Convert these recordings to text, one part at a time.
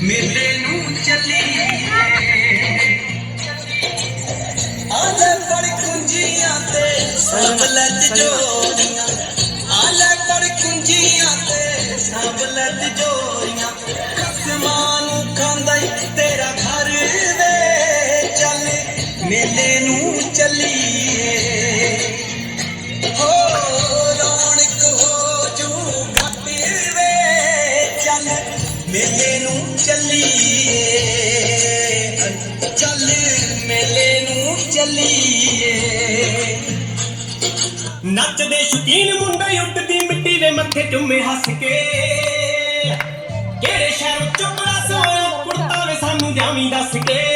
ਮੇਲੇ ਨੂੰ ਚੱਲੀਏ। ਆਲੇ ਪੜ ਕੁੰਜੀਆਂ ਤੇ ਸਭ ਲੱਜ ਜੋੜੀਆਂ। ਆਲੇ ਪੜ ਕੁੰਜੀਆਂ ਤੇ ਸਭ ਲੱਜ ਜੋੜੀਆਂ। ਕਸਮਾਂ ਨੂੰ ਖਾਂਦਾ ਤੇਰਾ ਘਰ ਵੇ ਚੱਲ। ਮੇਲੇ ਨੂੰ ਚੱਲੀਏ। ਚੱਲ ਮੇਲੇ ਨੂੰ ਚੱਲੀਏ। ਨੱਚਦੇ ਸ਼ੁਕੀਨ ਮੁੰਡੇ ਉੱਡਦੀ ਮਿੱਟੀ ਦੇ ਮੱਥੇ ਚੁੰਮੇ ਹੱਸ ਕੇ। ਕਿਹੜੇ ਸ਼ਹਿਰ ਚੁੱਪੜਾ ਸੋਇਆ, ਕੁੜਤਾ ਵੇ ਸਾਨੂੰ ਜਾਵੀਂ ਦੱਸ ਕੇ।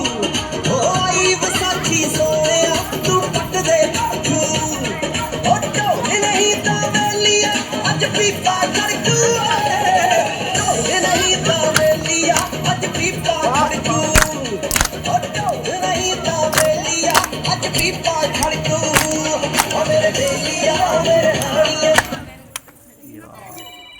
ਅੱਜ